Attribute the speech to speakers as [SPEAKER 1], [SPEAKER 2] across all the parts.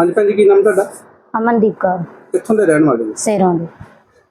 [SPEAKER 1] ਹਾਂਜੀ ਭੈਣ ਜੀ ਕੀ ਨਾਮ ਤੁਹਾਡਾ?
[SPEAKER 2] ਅਮਨਦੀਪ ਕੌਰ।
[SPEAKER 1] ਕਿੱਥੋਂ ਦੇ ਰਹਿਣ ਵਾਲੇ ਹੋ?
[SPEAKER 2] ਸੇਰੋਂ ਦੀ।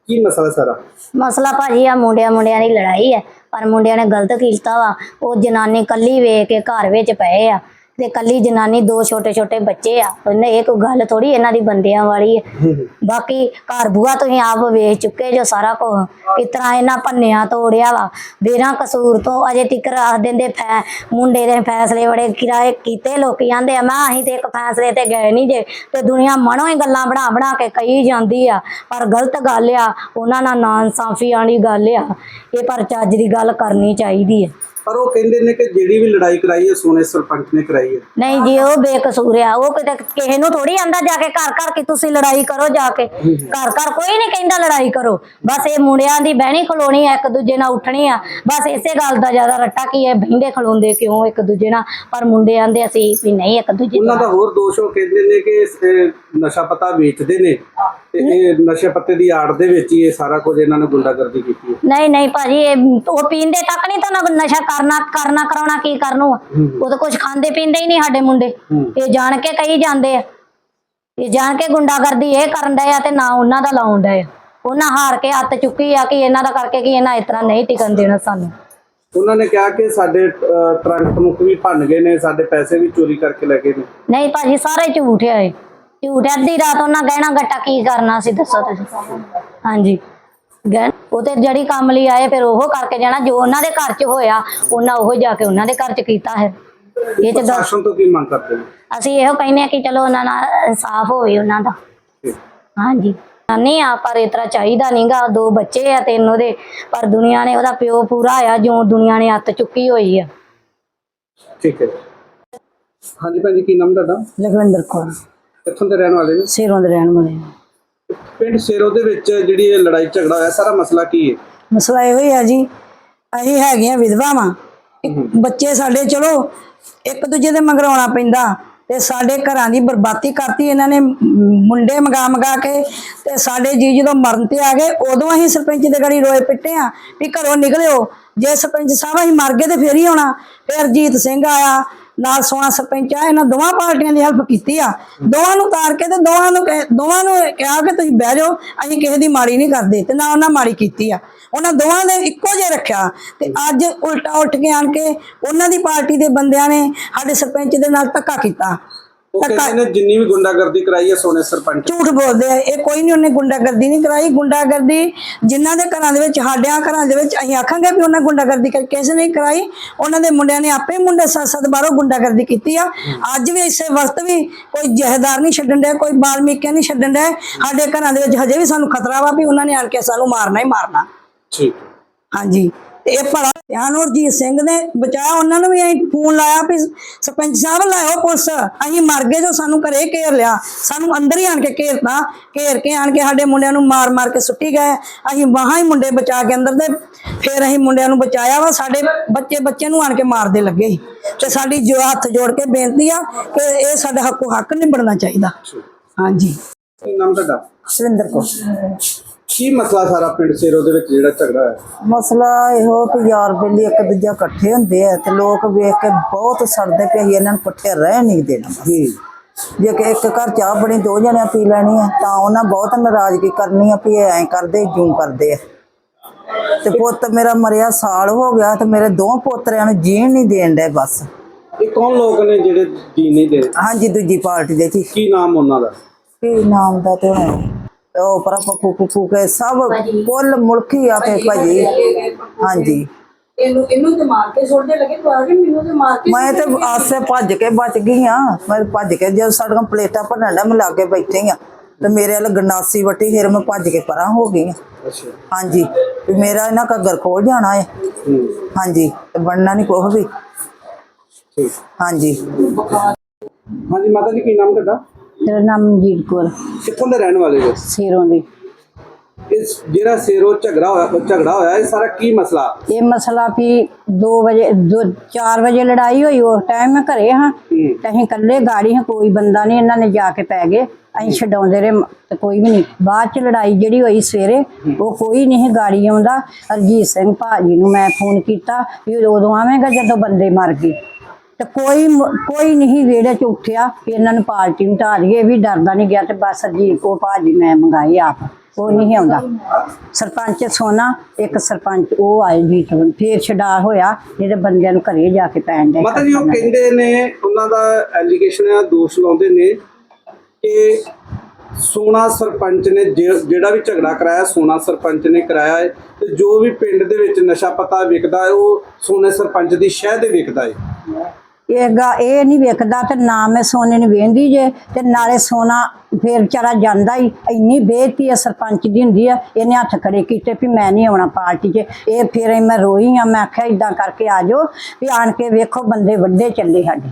[SPEAKER 1] ਕੀ ਮਸਲਾ ਸਾਰਾ?
[SPEAKER 2] ਮਸਲਾ ਭਾਜੀ ਆ ਮੁੰਡਿਆਂ ਮੁੰਡਿਆਂ ਦੀ ਲੜਾਈ ਹੈ ਪਰ ਮੁੰਡਿਆਂ ਨੇ ਗਲਤ ਕੀਤਾ ਵਾ। ਉਹ ਜਨਾਨੀ ਕੱਲੀ ਵੇਖ ਕੇ ਘਰ ਵਿੱਚ ਪਏ ਆ। ਤੇ ਕੱਲੀ ਜਨਾਨੀ ਦੋ ਛੋਟੇ ਛੋਟੇ ਬੱਚੇ ਆ। ਉਹਨੇ ਇਹ ਕੋਈ ਗੱਲ ਥੋੜੀ ਇਹਨਾਂ ਦੀ ਬੰਦਿਆਂ ਵਾਲੀ ਹੈ ਬਾਕੀ ਘਰ ਬੂਆ ਤੁਸੀਂ ਆਪ ਵੇਖ ਚੁੱਕੇ ਜੋ ਸਾਰਾ ਕੁਝ ਕਿਸ ਤਰ੍ਹਾਂ ਇਹਨਾਂ ਪੰਨਿਆਂ ਤੋੜਿਆ ਵਾ। ਬੇਰਾਂ ਕਸੂਰ ਤੋਂ ਅਜੇ ਤੱਕ ਆਖ ਦਿੰਦੇ ਫੈ ਮੁੰਡੇ ਦੇ ਫੈਸਲੇ ਬੜੇ ਕਿਰਾਏ ਕੀਤੇ ਲੋਕੀ ਆਂਦੇ ਆ ਮੈਂ ਅਸੀਂ ਤੇ ਇੱਕ ਫੈਸਲੇ ਤੇ ਗਏ ਨਹੀਂ ਜੇ। ਤੇ ਦੁਨੀਆ ਮਨੋਂ ਹੀ ਗੱਲਾਂ ਬਣਾ ਬਣਾ ਕੇ ਕਹੀ ਜਾਂਦੀ ਆ। ਪਰ ਗਲਤ ਗੱਲ ਆ ਉਹਨਾਂ ਨਾਲ ਨਾ ਇਨਸਾਫੀ ਵਾਲੀ ਗੱਲ ਆ। ਇਹ ਪਰ ਚੱਜ ਦੀ ਗੱਲ ਕਰਨੀ ਚਾਹੀਦੀ ਹੈ
[SPEAKER 1] ਪਰ ਉਹ ਕਹਿੰਦੇ ਨੇ ਕਿ ਜਿਹੜੀ ਵੀ ਲੜਾਈ ਕਰਾਈ ਹੈ ਸੋਨੇ ਸਰਪੰਚ ਨੇ ਕਰਾਈ ਹੈ।
[SPEAKER 2] ਨਹੀਂ ਜੀ ਉਹ ਬੇਕਸੂਰ ਆ। ਉਹ ਕਿਤੇ ਕਿਸੇ ਨੂੰ ਥੋੜੀ ਆਂਦਾ ਜਾ ਕੇ ਘਰ ਘਰ ਕਿ ਤੁਸੀਂ ਲੜਾਈ ਕਰੋ ਜਾ ਕੇ। ਘਰ ਘਰ ਕੋਈ ਨਹੀਂ ਕਹਿੰਦਾ ਲੜਾਈ ਕਰੋ। ਬਸ ਇਹ ਮੁੰਡਿਆਂ ਦੀ ਬਹਿਣੀ ਖਲੋਣੀ ਆ ਇੱਕ ਦੂਜੇ ਨਾਲ ਉੱਠਣੀ ਆ। ਬਸ ਇਸੇ ਗੱਲ ਦਾ ਜ਼ਿਆਦਾ ਰੱਟਾ ਕੀ ਇਹ ਬਹਿੰਦੇ ਖਲੋਂਦੇ ਕਿਉਂ ਇੱਕ ਦੂਜੇ ਨਾਲ? ਪਰ ਮੁੰਡੇ ਆਂਦੇ ਅਸੀਂ ਵੀ ਨਹੀਂ ਇੱਕ ਦੂਜੇ
[SPEAKER 1] ਉਹਨਾਂ ਦਾ ਹੋਰ ਦੋਸ਼ ਉਹ ਕਹਿੰਦੇ ਨੇ ਕਿ ਇਹ ਨਸ਼ਾ ਪਤਾ ਵੇਚਦੇ ਨੇ ਤੇ ਇਹ ਨਸ਼ੇ ਪੱਤੇ ਦੀ ਆੜ ਦੇ ਵਿੱਚ ਹੀ ਇਹ ਸਾਰਾ ਕੁਝ ਇਹਨਾਂ ਨੇ ਗੁੰਡਾਗਰਦੀ ਕੀਤੀ ਹੈ।
[SPEAKER 2] ਨਹੀਂ ਨਹੀਂ ਭਾਜੀ ਇਹ ਉਹ ਪੀਂਦੇ ਤੱਕ ਨਹੀਂ ਤਾਂ ਨਸ਼ਾ ਕਰਨਾ ਕਰਨਾ ਕਰਾਉਣਾ ਕੀ ਕਰਨੂ ਆ ਉਹ ਤਾਂ ਕੁਝ ਖਾਂਦੇ ਪੀਂਦੇ ਹੀ ਨਹੀਂ ਸਾਡੇ ਮੁੰਡੇ। ਇਹ ਜਾਣ ਕੇ ਕਹੀ ਜਾਂਦੇ ਆ। ਇਹ ਜਾਣ ਕੇ ਗੁੰਡਾਗਰਦੀ ਇਹ ਕਰਨ ਡਏ ਆ ਤੇ ਨਾ ਉਹਨਾਂ ਦਾ ਲਾਉਣ ਡਏ ਆ। ਉਹਨਾਂ ਹਾਰ ਕੇ ਹੱਥ ਚੁੱਕੀ ਆ ਕਿ ਇਹਨਾਂ ਦਾ ਕਰਕੇ ਕਿ ਇਹਨਾਂ ਇਸ ਤਰ੍ਹਾਂ ਨਹੀਂ ਟਿਕਣ ਦੇਣਾ ਸਾਨੂੰ।
[SPEAKER 1] ਉਹਨਾਂ ਨੇ ਕਿਹਾ ਕਿ ਸਾਡੇ ਅਹ, ਟਰੰਕ ਟਰੁੰਕ ਵੀ ਭੰਨ ਗਏ ਨੇ ਸਾਡੇ ਪੈਸੇ ਵੀ ਚੋਰੀ ਕਰਕੇ ਲੈ ਗਏ ਨੇ।
[SPEAKER 2] ਨਹੀਂ ਭਾਜੀ ਸਾਰੇ ਝੂਠ ਆ ਇਹ। ਝੂਠ ਆ। ਅੱਧੀ ਰਾਤ ਉਹਨਾਂ ਗਹਿਣਾ ਗੱਟਾ ਕੀ ਕਰਨਾ ਸੀ ਦੱਸੋ ਤੁਸੀਂ। ਹਾਂਜੀ। ਗਹਿਣ ਉਹ ਤੇ ਜਿਹੜੀ ਕੰਮ ਲਈ ਆਏ ਫਿਰ ਉਹ ਕਰਕੇ ਜਾਣਾ ਜੋ ਉਹਨਾਂ ਦੇ ਘਰ 'ਚ ਹੋਇਆ ਉਹਨਾਂ ਉਹ ਜਾ ਕੇ ਉਹਨਾਂ ਦੇ ਘਰ 'ਚ ਕੀਤਾ ਹੈ। ਇਹ ਗੱਲ
[SPEAKER 1] ਪ੍ਰਸ਼ਾਸਨ ਤੋਂ ਕੀ ਮੰਗ ਕਰਦੇ ਨੇ
[SPEAKER 2] ਅਸੀਂ ਇਹੋ ਕਹਿੰਦੇ ਆ ਕਿ ਚਲੋ ਉਹਨਾਂ ਨਾਲ ਇਨਸਾਫ ਹੋਵੇ ਉਹਨਾਂ ਦਾ। ਹਾਂਜੀ। ਨਹੀਂ ਆ ਪਰ ਇਸ ਤਰ੍ਹਾਂ ਚਾਹੀਦਾ ਨਹੀਂਗਾ ਦੋ ਬੱਚੇ ਆ ਤਿੰਨ ਉਹਦੇ ਪਰ ਦੁਨੀਆ ਨੇ ਉਹਦਾ ਪਿਓ ਪੂਰਾ ਆ ਜੋ ਦੁਨੀਆ ਨੇ ਹੱਥ ਚੁੱਕੀ ਹੋਈ ਆ।
[SPEAKER 1] ਠੀਕ ਹੈ ਹਾਂਜੀ ਭੈਣ ਜੀ ਕੀ ਨਾਮ ਤੁਹਾਡਾ?
[SPEAKER 3] ਲਖਵਿੰਦਰ ਕੌਰ।
[SPEAKER 1] ਕਿੱਥੋਂ ਦੇ ਰਹਿਣ ਵਾਲੇ ਨੇ?
[SPEAKER 3] ਸਿਰੋਂ ਦੇ ਰਹਿਣ ਵਾਲੇ ਹਾਂ।
[SPEAKER 1] ਪਿੰਡ ਸੇਰੋ ਦੇ ਵਿੱਚ ਜਿਹੜੀ ਇਹ ਲੜਾਈ ਝਗੜਾ ਹੋਇਆ ਸਾਰਾ ਮਸਲਾ ਕੀ ਹੈ?
[SPEAKER 3] ਮਸਲਾ ਇਹੋ ਹੀ ਆ ਜੀ। ਅਸੀਂ ਹੈਗੀਆਂ ਵਿਧਵਾਵਾਂ। ਬੱਚੇ ਸਾਡੇ ਚਲੋ ਇੱਕ ਦੂਜੇ ਦੇ ਮਗਰ ਆਉਣਾ ਪੈਂਦਾ ਤੇ ਸਾਡੇ ਘਰਾਂ ਦੀ ਬਰਬਾਦੀ ਕਰਤੀ ਇਹਨਾਂ ਨੇ ਮੁੰਡੇ ਮਗਾ ਮਗਾ ਕੇ ਤੇ ਸਾਡੇ ਜੀ ਜਦੋਂ ਮਰਨ ਤੇ ਆ ਗਏ ਉਦੋਂ ਅਸੀਂ ਸਰਪੰਚ ਦੇ ਗੜੀ ਰੋਏ ਪਿੱਟੇ ਆ ਵੀ ਘਰੋਂ ਨਿਕਲਿਓ। ਜੇ ਸਰਪੰਚ ਸਾਹਿਬ ਅਸੀਂ ਮਰ ਗਏ ਤੇ ਫੇਰ ਹੀ ਆਉਣਾ। ਫਿਰ ਜੀਤ ਸਿੰਘ ਆਇਆ ਨਾਲ ਸੋਹਣਾ ਸਰਪੰਚ ਆ, ਇਹਨਾਂ ਦੋਵਾਂ ਪਾਰਟੀਆਂ ਦੀ ਹੈਲਪ ਕੀਤੀ ਆ। ਦੋਵਾਂ ਨੂੰ ਤਾਰ ਕੇ ਤੇ ਦੋਵਾਂ ਨੂੰ ਕਹਿ- ਦੋਵਾਂ ਨੂੰ ਕਿਹਾ ਕਿ ਤੁਸੀਂ ਬਹਿ ਜਾਓ, ਅਸੀਂ ਕਿਸੇ ਦੀ ਮਾੜੀ ਨਹੀਂ ਕਰਦੇ। ਤੇ ਨਾ ਉਹਨਾਂ ਮਾੜੀ ਕੀਤੀ ਆ। ਉਹਨਾਂ ਦੋਵਾਂ ਨੇ ਇੱਕੋ ਜਿਹਾ ਰੱਖਿਆ। ਤੇ ਅੱਜ ਉਲਟਾ ਉੱਠ ਕੇ ਆਣ ਕੇ ਉਹਨਾਂ ਦੀ ਪਾਰਟੀ ਦੇ ਬੰਦਿਆਂ ਨੇ ਸਾਡੇ ਸਰਪੰਚ ਦੇ ਨਾਲ ਧੱਕਾ ਕੀਤਾ।
[SPEAKER 1] ਉਹ ਕਹਿੰਦੇ ਨੇ ਜਿੰਨੀ ਵੀ ਗੁੰਡਾਗਰਦੀ ਕਰਾਈ ਹੈ ਸੋਨੇ ਸਰਪੰਚ
[SPEAKER 3] ਝੂਠ ਬੋਲਦੇ ਆ ਇਹ ਕੋਈ ਨਹੀਂ ਉਹਨੇ ਗੁੰਡਾਗਰਦੀ ਨਹੀਂ ਕਰਾਈ ਗੁੰਡਾਗਰਦੀ ਜਿਨ੍ਹਾਂ ਦੇ ਘਰਾਂ ਦੇ ਵਿੱਚ ਸਾਡਿਆਂ ਘਰਾਂ ਦੇ ਵਿੱਚ ਅਸੀਂ ਆਖਾਂਗੇ ਵੀ ਉਹਨਾਂ ਗੁੰਡਾਗਰਦੀ ਕਰ ਕਿਸੇ ਨੇ ਕਰਾਈ। ਉਹਨਾਂ ਦੇ ਮੁੰਡਿਆਂ ਨੇ ਆਪੇ ਮੁੰਡੇ ਸੱਤ ਬਾਹਰੋਂ ਗੁੰਡਾਗਰਦੀ ਕੀਤੀ ਆ। ਅੱਜ ਵੀ ਇਸੇ ਵਕਤ ਵੀ ਕੋਈ ਜਹਦਾਰ ਨਹੀਂ ਛੱਡਣ ਡਿਆ ਕੋਈ ਬਾਲਮੀਕਿਆ ਨਹੀਂ ਛੱਡਣ ਡਿਆ। ਸਾਡੇ ਘਰਾਂ ਦੇ ਵਿੱਚ ਹਜੇ ਵੀ ਸਾਨੂੰ ਖਤਰਾ ਵਾ ਵੀ ਉਹਨਾਂ ਨੇ ਆਣ ਕੇ ਸਾਨੂੰ ਮਾਰਨਾ ਹੀ ਮਾਰਨਾ।
[SPEAKER 1] ਠੀਕ।
[SPEAKER 3] ਹਾਂਜੀ। ਤੇ ਇਹ ਭਲਾ ਧਿਆਨ ਹਰਜੀਤ ਸਿੰਘ ਨੇ ਬਚਾਇਆ ਉਹਨਾਂ ਨੂੰ ਵੀ ਅਸੀਂ ਫੋਨ ਲਾਇਆ ਵੀ ਸਰਪੰਚ ਸਾਹਿਬ ਲਾਇਓ ਪੁਲਿਸ ਅਸੀਂ ਮਰ ਗਏ ਜੋ ਸਾਨੂੰ ਘਰੇ ਘੇਰ ਲਿਆ। ਸਾਨੂੰ ਅੰਦਰ ਹੀ ਆਣ ਕੇ ਘੇਰਤਾ ਘੇਰ ਕੇ ਆਣ ਕੇ ਸਾਡੇ ਮੁੰਡਿਆਂ ਨੂੰ ਮਾਰ ਮਾਰ ਕੇ ਸੁੱਟੀ ਗਏ। ਅਸੀਂ ਵਾਹਾਂ ਹੀ ਮੁੰਡੇ ਬਚਾ ਕੇ ਅੰਦਰ ਦੇ ਫਿਰ ਅਸੀਂ ਮੁੰਡਿਆਂ ਨੂੰ ਬਚਾਇਆ ਵਾ ਸਾਡੇ ਬੱਚੇ ਬੱਚੇ ਨੂੰ ਆਣ ਕੇ ਮਾਰਦੇ ਲੱਗੇ ਤੇ ਸਾਡੀ ਜੋ ਹੱਥ ਜੋੜ ਕੇ ਬੇਨਤੀ ਆ ਕਿ ਇਹ ਸਾਡਾ ਹੱਕੋ ਹੱਕ ਨਹੀਂ ਬਣਨਾ ਚਾਹੀਦਾ ਹਾਂਜੀ।
[SPEAKER 1] ਨਾਮ ਤੁਹਾਡਾ?
[SPEAKER 3] ਸੁਰਿੰਦਰ ਕੋ
[SPEAKER 1] ਕੀ ਮਸਲਾ ਸਾਰਾ ਪਿੰਡ ਸੇਰੋ ਦੇ ਵਿੱਚ ਜਿਹੜਾ ਝਗੜਾ ਹੋਇਆ
[SPEAKER 4] ਮਸਲਾ ਇਹੋ ਕਿ ਯਾਰ ਬੇਲੀ ਇੱਕ ਦੂਜਾ ਇਕੱਠੇ ਹੁੰਦੇ ਆ ਤੇ ਲੋਕ ਵੇਖ ਕੇ ਬਹੁਤ ਸੜਦੇ ਅਸੀਂ ਇਹਨਾਂ ਨੂੰ ਇਕੱਠੇ ਰਹਿ ਨਹੀਂ ਦੇਣਾ। ਜੇ। ਕਿ ਇੱਕ ਘਰ ਚਾਹ ਬਣੀ ਦੋ ਜਣਿਆਂ ਪੀ ਲੈਣੀ ਆ ਤਾਂ ਉਹਨਾਂ ਬਹੁਤ ਨਾਰਾਜ਼ਗੀ ਕਰਨੀ ਆ ਵੀ ਇਹ ਐਂ ਕਰਦੇ ਜੂੰ ਕਰਦੇ ਆ। ਤੇ ਪੁੱਤ ਮੇਰਾ ਮਰਿਆ ਸਾਲ ਹੋ ਗਿਆ ਤੇ ਮੇਰੇ ਦੋ ਪੋਤਰਿਆਂ ਨੂੰ ਜੀਣ ਨਹੀਂ ਦੇਣ ਦੇ ਬਸ।
[SPEAKER 1] ਇਹ ਕੌਣ ਲੋਕ ਨੇ ਜਿਹੜੇ ਜੀ ਨਹੀਂ ਦੇ
[SPEAKER 4] ਹਾਂਜੀ ਦੂਜੀ ਪਾਰਟੀ ਦੇ
[SPEAKER 1] ਕੀ ਨਾਮ ਉਹਨਾਂ ਦਾ?
[SPEAKER 4] ਕੀ ਨਾਮ ਦਾ ਤੇ ਹੁਣ? ਉਹ ਪਰ ਫੂ ਫੂ ਕੇ ਸਭ ਕੁੱਲ ਮੁਲਕੀ ਆ ਤੇ ਭਾਜੀ ਹਾਂਜੀ।
[SPEAKER 5] ਇਹਨੂੰ ਇਹਨੂੰ ਤੇ ਮਾਰ ਕੇ ਛੋੜਦੇ ਲੱਗੇ ਤੂੰ ਆ ਕੇ ਮੈਨੂੰ ਤੇ ਮਾਰ ਕੇ
[SPEAKER 4] ਮੈਂ ਤੇ ਆਸੇ ਭੱਜ ਕੇ ਬਚ ਗਈ ਆ ਮੈਂ ਭੱਜ ਕੇ ਜਦ ਸਾਡੀਆਂ ਪਲੇਟਾਂ ਭੰਨਣ ਦਾ ਲਾਗੇ ਬੈਠੀ ਆ ਤੇ ਮੇਰੇ ਵੱਲ ਗੰਡਾਸੀ ਵੱਟੀ ਫਿਰ ਮੈਂ ਭੱਜ ਕੇ ਪਰਾਂ ਹੋ ਗਈ ਆ
[SPEAKER 1] ਅੱਛਾ।
[SPEAKER 4] ਹਾਂਜੀ। ਵੀ ਮੇਰਾ ਇਹਨਾਂ ਘੱਗਰ ਖੋਲ ਜਾਣਾ ਹੈ। ਹਾਂਜੀ। ਤੇ ਬਣਨਾ ਨਹੀਂ ਕੁਛ ਵੀ।
[SPEAKER 1] ਠੀਕ।
[SPEAKER 4] ਹਾਂਜੀ।
[SPEAKER 1] ਹਾਂਜੀ ਮਾਤਾ ਜੀ ਕੀ ਨਾਮ ਤੁਹਾਡਾ?
[SPEAKER 3] ਮੇਰਾ ਨਾਮ ਮਨਜੀਤ ਕੌਰ।
[SPEAKER 1] ਕਿੱਥੋਂ ਦੇ ਰਹਿਣ ਵਾਲੇ ਹੋ?
[SPEAKER 3] ਸਿਰੋਂ ਦੀ।
[SPEAKER 1] ਇਸ ਜਿਹੜਾ ਸੇਰੋ ਝਗੜਾ ਹੋਇਆ ਝਗੜਾ ਹੋਇਆ ਇਹ ਸਾਰਾ ਕੀ ਮਸਲਾ?
[SPEAKER 3] ਇਹ ਮਸਲਾ ਵੀ 2 ਵਜੇ 2 4 ਵਜੇ ਲੜਾਈ ਹੋਈ ਉਸ ਟਾਈਮ ਮੈਂ ਘਰੇ ਹਾਂ। ਤੇ ਅਸੀਂ ਇਕੱਲੇ ਗਾੜੀ ਹਾਂ ਕੋਈ ਬੰਦਾ ਨਹੀਂ ਇਹਨਾਂ ਨੇ ਜਾ ਕੇ ਪੈ ਗਏ। ਅਸੀਂ ਛਡਾਉਂਦੇ ਰਹੇ ਤੇ ਕੋਈ ਵੀ ਨਹੀਂ। ਬਾਅਦ ਚ ਲੜਾਈ ਜਿਹੜੀ ਹੋਈ ਸਵੇਰੇ ਉਹ ਕੋਈ ਨਹੀਂ ਗਾੜੀ ਆਉਂਦਾ। ਅਰਜੀਤ ਸਿੰਘ ਭਾਜੀ ਨੂੰ ਮੈਂ ਫੋਨ ਕੀਤਾ ਵੀ ਉਦੋਂ ਆਵੇਂਗਾ ਜਦੋਂ ਬੰਦੇ ਮਰ ਗਏ।
[SPEAKER 6] ਤੇ ਕੋਈ ਮ- ਕੋਈ ਨਹੀਂ ਵਿਹੜੇ 'ਚ ਉੱਠਿਆ ਵੀ ਇਹਨਾਂ ਨੂੰ ਪਾਰਟੀ ਨੂੰ ਢਾ ਦਈਏ ਇਹ ਵੀ ਡਰਦਾ ਨਹੀਂ ਗਿਆ ਤੇ ਬਸ ਜੀ ਉਹ ਭਾਜੀ ਮੈਂ ਮੰਗਾਈ ਆਪ ਉਹ ਨਹੀਂ ਆਉਂਦਾ। ਸਰਪੰਚ ਸੋਨਾ ਇੱਕ ਸਰਪੰਚ ਉਹ ਆਏ ਜੀ ਫੇਰ ਛਡਾ ਹੋਇਆ ਜਿਹਦੇ ਬੰਦਿਆਂ ਨੂੰ ਘਰੇ ਜਾ ਕੇ ਪੈਣ ਦੇ
[SPEAKER 1] ਮਾਤਾ ਜੀ ਉਹ ਕਹਿੰਦੇ ਨੇ ਉਹਨਾਂ ਦਾ ਐਲੀਗੇਸ਼ਨ ਆ ਦੋਸ਼ ਲਾਉਂਦੇ ਨੇ ਕਿ ਸੋਨਾ ਸਰਪੰਚ ਨੇ ਜੇ- ਜਿਹੜਾ ਵੀ ਝਗੜਾ ਕਰਾਇਆ ਸੋਨਾ ਸਰਪੰਚ ਨੇ ਕਰਾਇਆ ਹੈ ਤੇ ਜੋ ਵੀ ਪਿੰਡ ਦੇ ਵਿੱਚ ਨਸ਼ਾ ਪਤਾ ਵਿਕਦਾ ਹੈ ਉਹ ਸੋਨੇ ਸਰਪੰਚ ਦੀ ਸ਼ਹਿ ਦੇ ਵਿਕਦਾ ਹੈ
[SPEAKER 6] ਇਹ ਗਾ ਇਹ ਨਹੀਂ ਵੇਖਦਾ ਤੇ ਨਾ ਮੈਂ ਸੋਨੇ ਨੂੰ ਵੇਂਦੀ ਜੇ ਤੇ ਨਾਲੇ ਸੋਨਾ ਫੇਰ ਵਿਚਾਰਾ ਜਾਂਦਾ ਹੀ ਇੰਨੀ ਬੇਇੱਜ਼ਤੀ ਹੈ ਸਰਪੰਚ ਦੀ ਹੁੰਦੀ ਆ ਇਹਨੇ ਹੱਥ ਖੜੇ ਕੀਤੇ ਵੀ ਮੈਂ ਨਹੀਂ ਆਉਣਾ ਪਾਰਟੀ 'ਚ ਇਹ ਫਿਰ ਮੈਂ ਰੋਈ ਆ ਮੈਂ ਆਖਿਆ ਇਦਾਂ ਕਰਕੇ ਆ ਜਾਓ ਵੀ ਆਣ ਕੇ ਵੇਖੋ ਬੰਦੇ ਵੱਡੇ ਚੱਲੇ ਸਾਡੇ।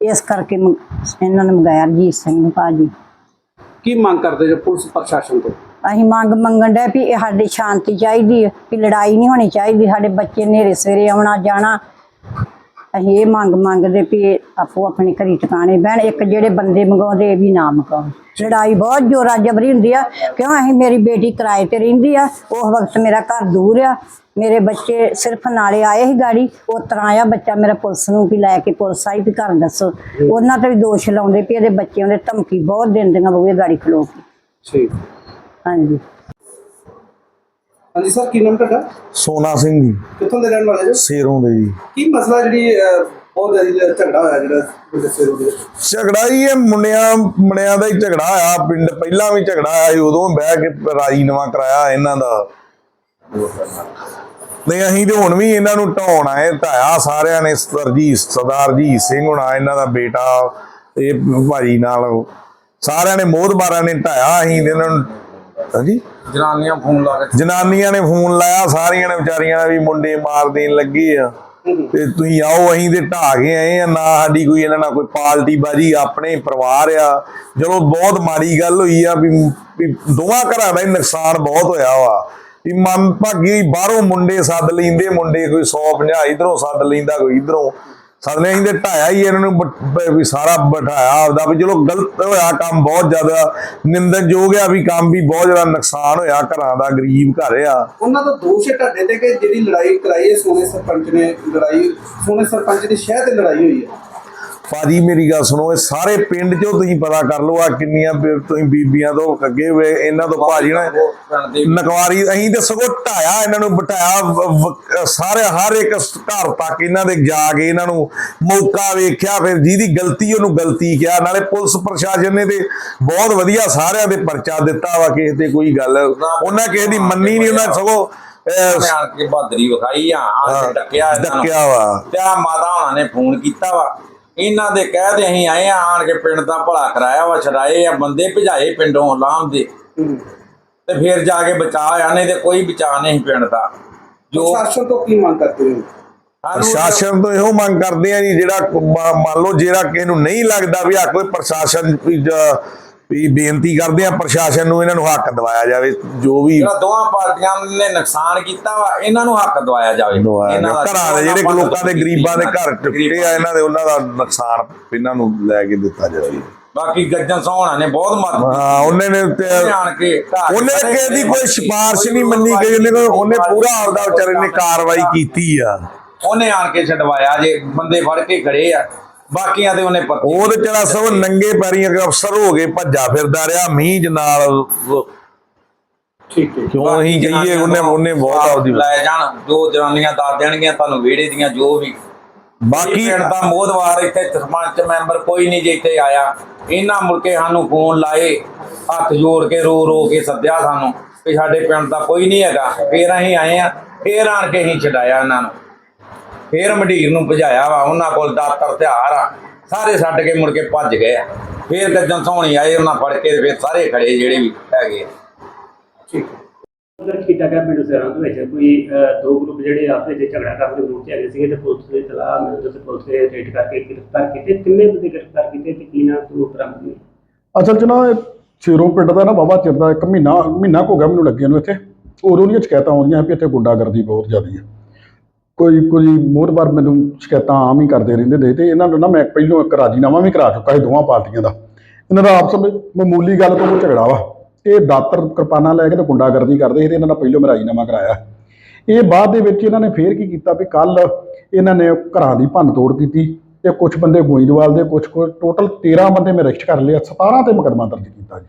[SPEAKER 6] ਇਸ ਕਰਕੇ ਇਹਨਾਂ ਨੇ ਮੰਗਾਇਆ ਰਜੀਤ ਸਿੰਘ ਨੂੰ ਭਾਜੀ
[SPEAKER 1] ਕੀ ਮੰਗ ਕਰਦੇ ਜੋ ਪੁਲਿਸ ਪ੍ਰਸ਼ਾਸਨ ਤੋਂ?
[SPEAKER 6] ਅਸੀਂ ਮੰਗ ਮੰਗਣ ਡਏ ਵੀ ਇਹ ਸਾਡੀ ਸ਼ਾਂਤੀ ਚਾਹੀਦੀ ਹੈ ਵੀ ਲੜਾਈ ਨਹੀਂ ਹੋਣੀ ਚਾਹੀਦੀ ਸਾਡੇ ਬੱਚੇ ਨੇਰੇ ਸਵੇਰੇ ਆਉਣਾ ਜਾਣਾ ਅਸੀਂ ਇਹ ਮੰਗ ਮੰਗਦੇ ਵੀ ਆਪੋ ਆਪਣੇ ਘਰੀ ਟਿਕਾਣੇ ਬਹਿਣ ਇੱਕ ਜਿਹੜੇ ਬੰਦੇ ਮੰਗਾਉਂਦੇ ਇਹ ਵੀ ਨਾ ਮੰਗਾਉਣ। ਲੜਾਈ ਬਹੁਤ ਜ਼ੋਰਾ ਜਬਰੀ ਹੁੰਦੀ ਆ ਕਿਉਂ ਅਸੀਂ ਮੇਰੀ ਬੇਟੀ ਕਿਰਾਏ ਤੇ ਰਹਿੰਦੀ ਆ ਉਸ ਵਕਤ ਮੇਰਾ ਘਰ ਦੂਰ ਆ ਮੇਰੇ ਬੱਚੇ ਸਿਰਫ ਨਾਲੇ ਆਏ ਸੀ ਗਾੜੀ ਉਸ ਤਰ੍ਹਾਂ ਆਇਆ ਬੱਚਾ ਮੇਰਾ ਪੁਲਿਸ ਨੂੰ ਵੀ ਲੈ ਕੇ ਪੁਲਿਸ ਆਈ ਵੀ ਘਰ ਦੱਸੋ। ਉਹਨਾਂ ਤੇ ਵੀ ਦੋਸ਼ ਲਾਉਂਦੇ ਵੀ ਇਹਦੇ ਬੱਚਿਆਂ ਦੇ ਧਮਕੀ ਬਹੁਤ ਦਿੰਦੀਆਂ ਬੂਹੇ ਗਾੜੀ ਖਲੋ ਕੇ।
[SPEAKER 1] ਠੀਕ।
[SPEAKER 6] ਹਾਂਜੀ।
[SPEAKER 1] ਹਾਂਜੀ ਸਰ ਕੀ ਨਾਮ ਤੁਹਾਡਾ?
[SPEAKER 7] ਸੋਨਾ ਸਿੰਘ ਜੀ।
[SPEAKER 1] ਕਿੱਥੋਂ ਦੇ ਰਹਿਣ ਵਾਲੇ ਜੋ
[SPEAKER 7] ਸੇਰੋਂ ਦੇ ਜੀ।
[SPEAKER 1] ਕੀ ਮਸਲਾ ਜਿਹੜੀ ਅਹ, ਬਹੁਤ ਜ਼ਿਆਦਾ ਝਗੜਾ ਹੋਇਆ ਜਿਹੜਾ ਦੱਸੇ ਰੋਦੇ
[SPEAKER 7] ਝਗੜਾ ਹੀ ਇਹ ਮੁੰਡਿਆਂ ਮੁੰਡਿਆਂ ਦਾ ਹੀ ਝਗੜਾ ਆਇਆ ਪਿੰਡ ਪਹਿਲਾਂ ਵੀ ਝਗੜਾ ਆਇਆ ਸੀ ਉਦੋਂ ਬਹਿ ਕੇ ਰਾਜੀ ਨਵਾਂ ਕਰਾਇਆ ਇਹਨਾਂ ਦਾ। ਨਹੀਂ ਅਸੀਂ ਤੇ ਹੁਣ ਵੀ ਇਹਨਾਂ ਨੂੰ ਢਾਉਣ ਆਏ ਢਾਇਆ ਸਾਰਿਆਂ ਨੇ ਸਰਜੀ ਸਰਦਾਰ ਜੀ ਸਿੰਘ ਹੁਣਾ ਇਹਨਾਂ ਦਾ ਬੇਟਾ ਇਹ ਭਾਜੀ ਨਾਲ ਸਾਰਿਆਂ ਨੇ ਮੋਹਦਬਾਰਾਂ ਨੇ ਢਾਇਆ ਅਸੀਂ ਇਹਨਾਂ ਨੂੰ ਹਾਂਜੀ?
[SPEAKER 8] ਜਨਾਨੀਆਂ ਫੋਨ ਲਾ ਕੇ
[SPEAKER 7] ਜਨਾਨੀਆਂ ਨੇ ਫੋਨ ਲਾਇਆ, ਸਾਰੀਆਂ ਨੇ ਵਿਚਾਰੀਆਂ ਵੀ ਮੁੰਡੇ ਮਾਰ ਦੇਣ ਲੱਗੇ ਆ। ਤੇ ਤੁਸੀਂ ਆਓ, ਅਸੀਂ ਤੇ ਢਾ ਕੇ ਆਏ ਆ, ਨਾ ਸਾਡੀ ਕੋਈ ਇਹਨਾਂ ਨਾਲ ਕੋਈ ਪਾਲਟੀ ਬਾਜੀ ਆਪਣੇ ਪਰਿਵਾਰ ਆ। ਚਲੋ, ਬਹੁਤ ਮਾੜੀ ਗੱਲ ਹੋਈ ਆ ਵੀ ਦੋਵਾਂ ਘਰਾਂ ਦਾ ਨੁਕਸਾਨ ਬਹੁਤ ਹੋਇਆ ਵਾ। ਵੀ ਮਨ ਭਾਗੀ ਬਾਹਰੋਂ ਮੁੰਡੇ ਸੱਦ ਲੈਂਦੇ, ਮੁੰਡੇ ਕੋਈ 150 ਇਧਰੋਂ ਸੱਦ ਲੈਂਦਾ, ਕੋਈ ਇਧਰੋਂ। ਸਦਨੇ ਅਸੀਂ ਤੇ ਢਾਇਆ ਹੀ ਇਹਨਾਂ ਨੂੰ ਵੀ ਸਾਰਾ ਬਿਠਾਇਆ ਆਪਦਾ, ਵੀ ਚਲੋ ਗਲਤ ਹੋਇਆ ਕੰਮ ਬਹੁਤ ਜ਼ਿਆਦਾ, ਨਿੰਦਣਯੋਗ ਆ ਵੀ ਕੰਮ ਵੀ ਬਹੁਤ ਜ਼ਿਆਦਾ ਨੁਕਸਾਨ ਹੋਇਆ ਘਰਾਂ ਦਾ, ਗਰੀਬ ਘਰ ਆ।
[SPEAKER 1] ਉਹਨਾਂ ਦਾ ਦੋਸ਼ ਹੈ ਤੁਹਾਡੇ ਤੇ ਕਿ ਜਿਹੜੀ ਲੜਾਈ ਕਰਾਈ ਹੈ, ਸੋਨੇ ਸਰਪੰਚ ਨੇ ਲੜਾਈ, ਸੋਨੇ ਸਰਪੰਚ ਦੀ ਸ਼ਹਿ ਤੇ ਲੜਾਈ ਹੋਈ ਹੈ।
[SPEAKER 7] ਭਾਜੀ ਮੇਰੀ ਗੱਲ ਸੁਣੋ ਇਹ ਸਾਰੇ ਪਿੰਡ 'ਚੋਂ ਤੁਸੀਂ ਪਤਾ ਕਰ ਲਓ ਆ ਕਿੰਨੀਆਂ ਵੀ ਤੁਸੀਂ ਬੀਬੀਆਂ ਤੋਂ ਅੱਗੇ ਵੇ ਇਹਨਾਂ ਤੋਂ ਭਾਜੀ ਨੇ ਨਕਵਾਰੀ ਅਸੀਂ ਤੇ ਸਗੋਂ ਢਾਇਆ ਇਹਨਾਂ ਨੂੰ ਵ- ਵ- ਸਾਰੇ ਹਰ ਇੱਕ ਘਰ ਤੱਕ ਇਹਨਾਂ ਦੇ ਜਾ ਕੇ ਇਹਨਾਂ ਨੂੰ ਮੌਕਾ ਵੇਖਿਆ ਫਿਰ ਜਿਹਦੀ ਗਲਤੀ ਉਹਨੂੰ ਗਲਤੀ ਕਿਹਾ ਨਾਲੇ ਪੁਲਿਸ ਪ੍ਰਸ਼ਾਸਨ ਨੇ ਤੇ ਬਹੁਤ ਵਧੀਆ ਸਾਰਿਆਂ ਦੇ ਪਰਚਾ ਦਿੱਤਾ ਵਾ ਕਿਸੇ ਤੇ ਕੋਈ ਗੱਲ ਉਹਨਾਂ ਕਿਸੇ ਦੀ ਮੰਨੀ ਨਹੀਂ ਉਹਨਾਂ ਸਗੋਂ ਅਹ,
[SPEAKER 8] ਉਹਨੇ ਆਣ ਕੇ ਬਹਾਦਰੀ ਵਿਖਾਈ ਆ ਕੇ ਡੱਕਿਆ ਇਹਨਾਂ ਨੂੰ।
[SPEAKER 7] ਡੱਕਿਆ ਵਾ।
[SPEAKER 8] ਤੇ ਆ ਮਾਤਾ ਹੋਣਾ ਨੇ ਫੋਨ ਕੀਤਾ ਵਾ ਇਹਨਾਂ ਦੇ ਕਹਿ ਤੇ ਅਸੀਂ ਆਏ ਆ ਆਣ ਕੇ ਪਿੰਡ ਦਾ ਭਲਾ ਕਰਾਇਆ ਵਾ ਛਡਾਏ ਆ ਬੰਦੇ ਭਜਾਏ ਪਿੰਡੋਂ ਲਾਮ ਦੇ। ਤੇ ਫਿਰ ਜਾ ਕੇ ਬਚਾ ਆ ਨਹੀਂ ਤੇ ਕੋਈ ਬਚਾ ਨਹੀਂ ਪਿੰਡ ਦਾ। ਜੋ
[SPEAKER 1] ਪ੍ਰਸ਼ਾਸਨ ਤੋਂ ਕੀ ਮੰਗ ਕਰਦੇ ਹੋ?
[SPEAKER 8] ਸਾਨੂੰ
[SPEAKER 7] ਪ੍ਰਸ਼ਾਸਨ ਤੋਂ ਇਹੋ ਮੰਗ ਕਰਦੇ ਆ ਜੀ ਜਿਹੜਾ ਮੰਨ ਲਓ ਜਿਹੜਾ ਕਿਸੇ ਨੂੰ ਨਹੀਂ ਲੱਗਦਾ ਵੀ ਆ ਕੋਈ ਪ੍ਰਸ਼ਾਸਨ ਵੀ ਬੇਨਤੀ ਕਰਦੇ ਆ ਪ੍ਰਸ਼ਾਸਨ ਨੂੰ ਇਹਨਾਂ ਨੂੰ ਹੱਕ ਦਿਵਾਇਆ ਜਾਵੇ ਜੋ ਵੀ
[SPEAKER 8] ਜਿਹੜਾ ਦੋਵਾਂ ਪਾਰਟੀਆਂ ਨੇ ਨੁਕਸਾਨ ਕੀਤਾ ਵਾ ਇਹਨਾਂ ਨੂੰ ਹੱਕ ਦਵਾਇਆ ਜਾਵੇ। ਇਹਨਾਂ। ਦਾ
[SPEAKER 7] ਘਰਾਂ ਦੇ ਜਿਹੜੇ ਲੋਕਾਂ ਦੇ ਗਰੀਬਾਂ ਦੇ ਘਰ ਟੁੱਟੇ ਆ ਇਹਨਾਂ ਦੇ ਉਹਨਾਂ ਦਾ ਨੁਕਸਾਨ ਇਹਨਾਂ ਨੂੰ ਲੈ ਕੇ ਦਿੱਤਾ ਜਾਵੇ।
[SPEAKER 8] ਬਾਕੀ ਗੱਜਨ ਸੋਹਣਾ ਨੇ ਬਹੁਤ ਮਦਦ
[SPEAKER 7] ਹਾਂ ਉਹਨੇ ਨੇ ਤੇ
[SPEAKER 8] ਉਹਨੇ ਕੇ
[SPEAKER 7] ਕਿਸੇ ਦੀ ਕੋਈ ਸਿਫਾਰਿਸ਼ ਨਹੀਂ ਮੰਨੀ ਗਈ ਉਹਨੇ ਉਹਨੇ ਪੂਰਾ ਆਪਦਾ ਵਿਚਾਰੇ ਨੇ ਕਾਰਵਾਈ ਕੀਤੀ ਆ।
[SPEAKER 8] ਉਹਨੇ ਆਣ ਕੇ ਛਡਵਾਇਆ ਜੇ ਬੰਦੇ ਫੜ ਕੇ ਖੜੇ ਆ। ਬਾਕੀਆਂ ਤੇ ਉਹਨੇ ਪਰਚੇ
[SPEAKER 7] ਉਹ ਤੇ ਚਲਾ ਸਭ ਨੰਗੇ ਪੈਰੀਂ ਅਫਸਰ ਹੋ ਕੇ ਭੱਜਾ ਫਿਰਦਾ ਰਿਹਾ ਮੀਂਹ ਜ ਨਾਲ
[SPEAKER 1] ਠੀਕ ਹੈ।
[SPEAKER 7] ਕਿਉਂ ਅਸੀਂ ਕਹੀਏ ਉਹਨੇ ਉਹਨੇ ਬਹੁਤ ਆਪਦੀ
[SPEAKER 8] ਲੈ ਜਾਣ ਜੋ ਜਨਾਨੀਆਂ ਦੱਸ ਦੇਣਗੀਆਂ ਤੁਹਾਨੂੰ ਵਿਹੜੇ ਦੀਆਂ ਜੋ ਵੀ।
[SPEAKER 7] ਬਾਕੀ
[SPEAKER 8] ਪਿੰਡ ਦਾ ਮੋਦਵਾਰ ਇੱਥੇ ਸਰਪੰਚ ਮੈਂਬਰ ਕੋਈ ਨਹੀਂ ਜੇ ਇੱਥੇ ਆਇਆ। ਇਹਨਾਂ ਮੁੜ ਕੇ ਸਾਨੂੰ ਫੋਨ ਲਾਏ ਹੱਥ ਜੋੜ ਕੇ ਰੋ ਰੋ ਕੇ ਸੱਦਿਆ ਸਾਨੂੰ ਵੀ ਸਾਡੇ ਪਿੰਡ ਦਾ ਕੋਈ ਨਹੀਂ ਹੈਗਾ। ਫੇਰ ਅਸੀਂ ਆਏ ਆ ਫੇਰ ਆਣ ਕੇ ਅਸੀਂ ਛਡਾਇਆ ਇਹਨਾਂ ਨੂੰ। ਫੇਰ ਮੰਡੀਰ ਨੂੰ ਭਜਾਇਆ ਵਾ ਉਹਨਾਂ ਕੋਲ ਦਾਤਰ ਹਥਿਆਰ ਆ। ਸਾਰੇ ਛੱਡ ਕੇ ਮੁੜ ਕੇ ਭੱਜ ਗਏ ਫੇਰ ਗੱਜਣ ਸੋਹਣੀ ਆਏ ਉਹਨਾਂ ਫੜ ਕੇ ਤੇ ਫੇਰ ਸਾਰੇ ਖੜੇ ਜਿਹੜੇ ਵੀ ਹੈਗੇ
[SPEAKER 1] ਠੀਕ
[SPEAKER 9] ਅਗਰ ਕੀਤਾ ਗਿਆ ਪਿੰਡ ਸਰਾਂ ਦੇ ਵਿੱਚ? ਕੋਈ ਦੋ ਗਰੁੱਪ ਜਿਹੜੇ ਆਪਸ ਵਿੱਚ ਝਗੜਾ ਕਰਨ ਦੇ ਮੂਡ ਹੈਗੇ ਸੀਗੇ ਤੇ ਪੁਲਿਸ ਨੇ ਤਲਾਹ ਮਿਲ ਤੇ ਪੁਲਿਸ ਨੇ ਰੇਡ ਕਰਕੇ ਗ੍ਰਿਫਤਾਰ ਕੀਤੇ। ਕਿੰਨੇ ਬੰਦੇ ਗ੍ਰਿਫਤਾਰ ਕੀਤੇ ਤੇ ਕੀ ਨਾਮ ਤੋਂ ਹੋਏ
[SPEAKER 10] ਅਸਲ 'ਚ ਨਾ ਸ਼ੇਰੋਂ ਪਿੰਡ ਦਾ ਨਾ ਬਾਬਾ ਚਿਰ ਦਾ ਇੱਕ ਮਹੀਨਾ ਮਹੀਨਾ ਕੁ ਹੋ ਗਿਆ ਮੈਨੂੰ ਲੱਗੇ ਨੂੰ ਇੱਥੇ। ਉਦੋਂ ਦੀਆਂ ਸ਼ਿਕਾਇਤਾਂ ਆਉਂਦੀਆਂ ਵੀ ਇੱਥੇ ਗੁੰਡਾਗਰਦੀ ਬਹੁਤ ਜ਼ਿਆਦੀ ਹੈ। ਕੋਈ ਕੋਈ ਮੋਹਰਬਾਰ ਮੈਨੂੰ ਸ਼ਿਕਾਇਤਾਂ ਆਮ ਹੀ ਕਰਦੇ ਰਹਿੰਦੇ ਨੇ ਤੇ ਇਹਨਾਂ ਨੂੰ ਨਾ ਮੈਂ ਪਹਿਲੋਂ ਇੱਕ ਰਾਜੀਨਾਮਾ ਵੀ ਕਰਾ ਚੁੱਕਾ ਸੀ ਦੋਵਾਂ ਪਾਰਟੀਆਂ ਦਾ। ਇਹਨਾਂ ਦਾ ਆਪਸ ਵਿੱਚ ਮਾਮੂਲੀ ਗੱਲ ਤੋਂ ਕੋਈ ਝਗੜਾ ਵਾ। ਇਹ ਦਾਤਰ ਕਿਰਪਾਨਾਂ ਲੈ ਕੇ ਤੇ ਗੁੰਡਾਗਰਦੀ ਕਰਦੇ ਸੀ ਤੇ ਇਹਨਾਂ ਦਾ ਪਹਿਲੋਂ ਮੈਂ ਰਾਜੀਨਾਮਾ ਕਰਾਇਆ। ਇਹ ਬਾਅਦ ਦੇ ਵਿੱਚ ਇਹਨਾਂ ਨੇ ਫੇਰ ਕੀ ਕੀਤਾ ਵੀ ਕੱਲ ਇਹਨਾਂ ਨੇ ਘਰਾਂ ਦੀ ਭੰਨ ਤੋੜ ਕੀਤੀ ਤੇ ਕੁਝ ਬੰਦੇ ਗੋਇੰਦਵਾਲ ਦੇ ਕੁਝ ਕੁ ਟੋਟਲ 13 ਬੰਦੇ ਮੈਂ ਅਰੈਸਟ ਕਰ ਲਿਆ 17 ਤੇ ਮੁਕੱਦਮਾ ਦਰਜ ਕੀਤਾ ਜੀ।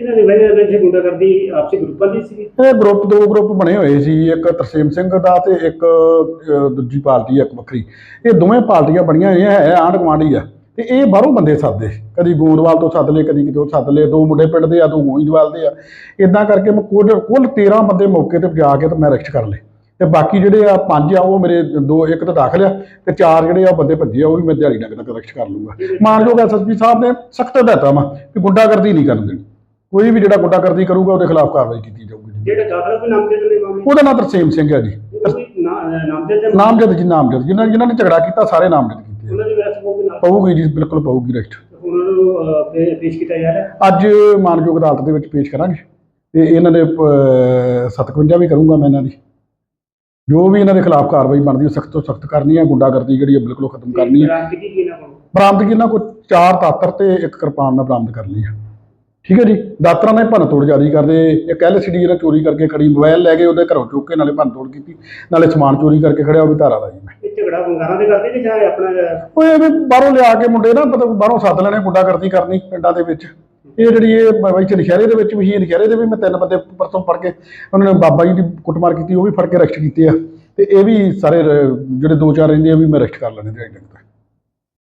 [SPEAKER 9] ਇਹਨਾਂ ਦੀ ਵਜ੍ਹਾ ਨਾਲ ਇਹ ਗੁੰਡਾਗਰਦੀ ਆਪਸੀ ਗਰੁੱਪਾਂ ਦੀ ਸੀ
[SPEAKER 10] ਇਹ ਗਰੁੱਪ ਦੋ ਗਰੁੱਪ ਬਣੇ ਹੋਏ ਸੀ ਇੱਕ ਤਰਸੇਮ ਸਿੰਘ ਦਾ ਤੇ ਇੱਕ ਅਹ, ਦੂਜੀ ਪਾਰਟੀ ਆ ਇੱਕ ਵੱਖਰੀ। ਇਹ ਦੋਵੇਂ ਪਾਰਟੀਆਂ ਬਣੀਆਂ ਹੋਈਆਂ ਹੈ ਆਂਢ ਗੁਆਂਢੀ ਆ। ਤੇ ਇਹ ਬਾਹਰੋਂ ਬੰਦੇ ਸੱਦਦੇ। ਕਦੀ ਗੋਂਦਵਾਲ ਤੋਂ ਸੱਦ ਲਏ ਕਦੀ ਕਿਤੋਂ ਸੱਦ ਲਏ ਦੋ ਮੁੰਡੇ ਪਿੰਡ ਦੇ ਆ ਦੋ ਗੋਇੰਦਵਾਲ ਦੇ ਆ। ਇਦਾਂ ਕਰਕੇ ਮੈਂ ਕੁੱਲ ਕੁੱਲ 13 ਬੰਦੇ ਮੌਕੇ ਤੇ ਜਾ ਕੇ ਤੇ ਮੈਂ ਅਰੈਸਟ ਕਰ ਲਏ। ਤੇ ਬਾਕੀ ਜਿਹੜੇ ਆ ਪੰਜ ਆ ਉਹ ਮੇਰੇ ਦੋ ਇੱਕ ਤਾਂ ਦਾਖਲ ਆ ਤੇ ਚਾਰ ਜਿਹੜੇ ਆ ਬੰਦੇ ਭੱਜੇ ਆ ਉਹ ਵੀ ਮੈਂ ਦਿਹਾੜੀ ਨਗਰ ਤੱਕ ਅਰੈਸਟ ਕਰ ਲੂੰਗਾ ਮਾਨਯੋਗ ਐਸਐਸਪੀ ਸਾਹਿਬ ਨੇ ਸਖਤ ਹਦਾਇਤਾਂ ਵਾ ਕਿ ਗੁੰਡਾਗਰਦੀ ਨਹੀਂ ਕਰਨ ਦੇਣੀ। ਕੋਈ ਵੀ ਜਿਹੜਾ ਗੁੰਡਾਗਰਦੀ ਕਰੂਗਾ ਉਹਦੇ ਖਿਲਾਫ ਕਾਰਵਾਈ ਕੀਤੀ ਜਾਊਗੀ ਜੀ।
[SPEAKER 9] ਜਿਹੜੇ ਦਾਖਲ ਕੋਈ ਨਾਮਜ਼ਦ ਨੇ ਮਾਮਲੇ
[SPEAKER 10] ਉਹਦਾ ਨਾਮ ਤਰਸੇਮ ਸਿੰਘ ਹੈ ਜੀ।
[SPEAKER 9] ਕੋਈ ਨਾ- ਨਾਮਜ਼ਦ ਦੇ
[SPEAKER 10] ਨਾਮਜ਼ਦ ਜੀ ਨਾਮਜ਼ਦ। ਜਿਨ੍ਹਾਂ ਜਿਨ੍ਹਾਂ ਨੇ ਝਗੜਾ ਕੀਤਾ ਸਾਰੇ ਨਾਮਜ਼ਦ ਕੀਤੇ ਆ।
[SPEAKER 9] ਉਹਨਾਂ ਦੀ ਵੈਸ ਕੋਈ ਨਾਲ।
[SPEAKER 10] ਪਊਗੀ ਜੀ ਬਿਲਕੁਲ ਪਊਗੀ ਰੈਸਟ
[SPEAKER 9] ਉਹਨਾਂ ਨੂੰ ਅਹ, ਪੇ- ਪੇਸ਼ ਕੀਤਾ ਜਾ ਰਿਹਾ।
[SPEAKER 10] ਅੱਜ ਮਾਨਯੋਗ ਅਦਾਲਤ ਦੇ ਵਿੱਚ ਪੇਸ਼ ਕਰਾਂਗੇ। ਤੇ ਇਹਨਾਂ ਦੇ ਅਹ, 57 ਵੀ ਕਰੂੰਗਾ ਮੈਂ ਇਹਨਾਂ ਦੀ। ਜੋ ਵੀ ਇਹਨਾਂ ਦੇ ਖਿਲਾਫ ਕਾਰਵਾਈ ਬਣਦੀ ਹੈ ਸਖਤ ਤੋਂ ਸਖਤ ਕਰਨੀ ਹੈ। ਗੁੰਡਾਗਰਦੀ ਜਿਹੜੀ ਹੈ ਬਿਲਕੁਲ ਖਤਮ ਕਰਨੀ ਹੈ।
[SPEAKER 9] ਬਰਾਮਦਗੀ ਕੀ ਨਾ ਕੋਲ?
[SPEAKER 10] ਬਰਾਮਦਗੀ ਇਹਨਾਂ ਕੋਲ ਚਾਰ ਦਾਤਰ ਤੇ ਇੱਕ ਕਿਰਪਾਨ ਨਾਲ ਬਰਾਮਦ ਕਰ ਲਈ ਹੈ। ਠੀਕ ਹੈ ਜੀ ਦਾਤਰਾਂ ਨੇ ਭੰਨ ਤੋੜ ਜਾਰੀ ਕਰਦੇ ਇੱਕ ਐਲਸੀਡੀ ਜਿਹੜਾ ਚੋਰੀ ਕਰਕੇ ਖੜੀ ਮੋਬਾਈਲ ਲੈ ਕੇ ਉਹਦੇ ਘਰੋਂ ਚੁੱਕ ਕੇ ਨਾਲੇ ਭੰਨ ਤੋੜ ਕੀਤੀ ਨਾਲੇ ਸਮਾਨ ਚੋਰੀ ਕਰਕੇ ਖੜਿਆ ਉਹ ਵੀ ਧਾਰਾ ਲਾਈ ਮੈਂ।
[SPEAKER 9] ਇਹ ਝਗੜਾ ਬੰਗਾਰਾਂ ਦੇ ਕਰਦੇ ਕਿ ਜਾਂ ਆਪਣਾ
[SPEAKER 10] ਉਹ ਇਹ ਵੀ ਬਾਹਰੋਂ ਲਿਆ ਕੇ ਮੁੰਡੇ ਨਾ ਮਤਲਬ ਬਾਹਰੋਂ ਸੱਦ ਲੈਣੇ ਗੁੰਡਾਗਰਦੀ ਕਰਨੀ ਪਿੰਡਾਂ ਦੇ ਵਿੱਚ। ਇਹ ਜਿਹੜੀ ਇਹ ਇੱਥੇ ਨਸ਼ਹਿਰੇ ਦੇ ਵਿੱਚ ਵੀ ਨਸ਼ਹਿਰੇ ਦੇ ਵੀ ਮੈਂ ਤਿੰਨ ਬੰਦੇ ਪਰਸੋਂ ਫੜ ਕੇ ਉਹਨਾਂ ਨੇ ਬਾਬਾ ਜੀ ਦੀ ਕੁੱਟਮਾਰ ਕੀਤੀ ਉਹ ਵੀ ਫੜ ਕੇ ਅਰੈਸਟ ਕੀਤੇ ਆ। ਤੇ ਇਹ ਵੀ ਸਾਰੇ ਜਿਹੜੇ ਦੋ ਚਾਰ ਰਹਿੰਦੇ ਆ ਵੀ ਮੈਂ ਅਰੈਸਟ ਕਰ ਲੈਣੇ ਦਿਹਾੜੀ ਤੱਕ